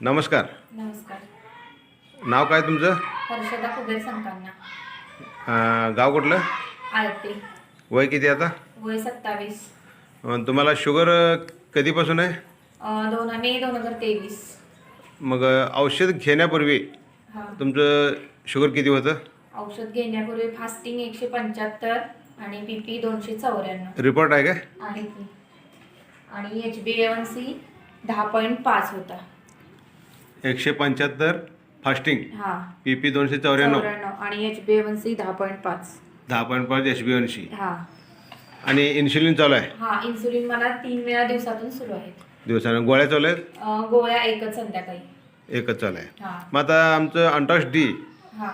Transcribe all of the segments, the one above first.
नमस्कार. नमस्कार. नाव काय तुमचं? हर्षदा कुबेर संकांना अं, गाव कुठलं? आळते. वय किती आता? वय सत्तावीस. अं, तुम्हाला शुगर अं, कधीपासून आहे? अं, दोन मे दोन हजार तेवीस. मग अं, औषध घेण्यापूर्वी हा. तुमचं शुगर किती होतं? औषध घेण्यापूर्वी फास्टिंग एकशे पंच्याहत्तर आणि बी पी दोनशे चौऱ्याण्णव. रिपोर्ट आहे काय आहे की. आणि एच बी सी दहा पॉईंट पाच होता. एकशे पंच्याहत्तर फास्टिंग. हा. पी पी दोनशे चौऱ्याण्णव. चौऱ्याण्णव आणि H B A one C दहा पॉईंट पाच. दहा पॉईंट पाच एच बी एनशी हा. आणि इन्सुलिन चालू आहे? हा इन्सुलिन मला तीन वेळा दिवसातून सुरू आहेत. दिवसानं गोळ्या चालू आहेत? अं, गोळ्या एकच संध्याकाळी. एकच चालू आहे. हा. मग आता आमचं अंटॉक्स डी. हा.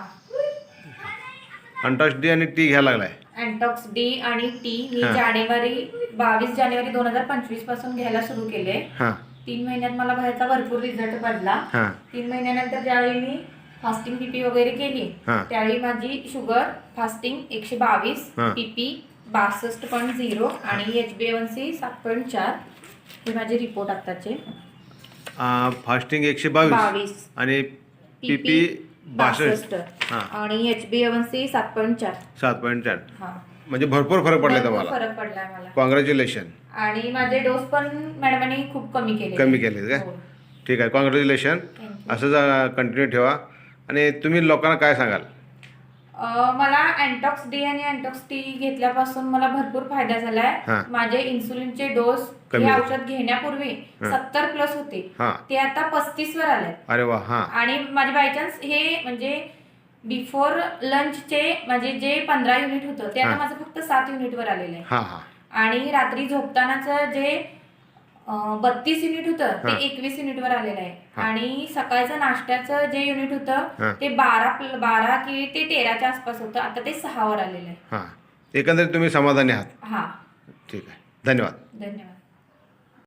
अंटॉक्स डी आणि टी घ्यायला लागला आहे अँटॉक्स डी आणि टी मी हा. जानेवारी बावीस जानेवारी दोन हजार पंचवीसपासून घ्यायला सुरू केले. हां. तीन महिन्यात मला बाहेरचा भरपूर रिझल्ट पडला. हां. तीन महिन्यानंतर ज्यावेळी मी फास्टिंग पीपी वगैरे केली हा. त्यावेळी माझी शुगर फास्टिंग एकशे बावीस हा. पीपी बासष्ट पॉईंट झिरो आणि H B A one C सात पॉईंट चार. हे माझे रिपोर्ट आत्ताचे. फास्टिंग एकशे बावीस बावीस. आणि पी पी बासष्ट. हां. आणि H B A one C सात पॉईंट चार. सात पॉईंट चार. हा. म्हणजे भरपूर फरक पडला भरपूर तुम्हाला फरक पडलाय मला कॉंग्रॅच्युलेशन आणि माझे डोस पण मॅडमांनी खूप कमी केले कमी केले काय हो. ठीक आहे कॉंग्रॅच्युलेशन. असंच कंटिन्यू ठेवा. आणि तुम्ही लोकांना काय सांगाल? अं, मला अँटॉक्स डी आणि अँटॉक्स टी घेतल्यापासून मला भरपूर फायदा झालाय. माझे इन्सुलिनचे डोस कमी हे झाले. औषध घेण्यापूर्वी हा. सत्तर प्लस होते. हां. ते आता पस्तीस वर आले अरे वा हां. आणि माझे बायचान्स हे म्हणजे बिफोर लंचचे माझे जे पंधरा युनिट होतं ते आता. माझं फक्त सात युनिटवर आलेलं आहे. हां हां. आणि रात्री झोपतानाचं जे बत्तीस युनिट होतं. ते एकवीस युनिटवर आलेलं आहे. आणि सकाळचं नाश्त्याचं जे युनिट. होतं ते बारा बारा की ते तेराच्या आसपास होतं आता ते सहावर आलेलं आहे. हां. एकंदरीत तुम्ही समाधानी आहात? हा. ठीक आहे. धन्यवाद. धन्यवाद.